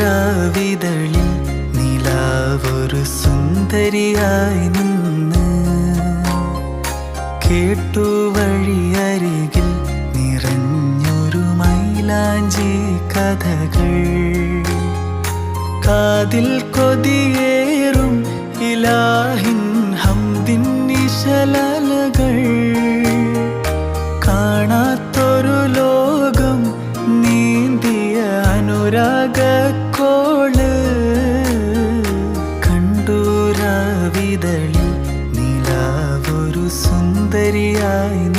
രാവിതളിൽ നിലാവൊരു സുന്ദരിയായി നിന്ന് കേട്ടു വഴിയരികിൽ നിറഞ്ഞൊരു മൈലാഞ്ചി കഥകൾ. കാതിൽ കൊതിയേറും ഇലാഹിൻ ഹംദിൻ നിശലകൾ കാണാത്തൊരു ലോകം നീന്തിയ അനുരാഗക്കോൾ കണ്ടു നീലാവൊരു സുന്ദരിയായി സുന്ദരിയായി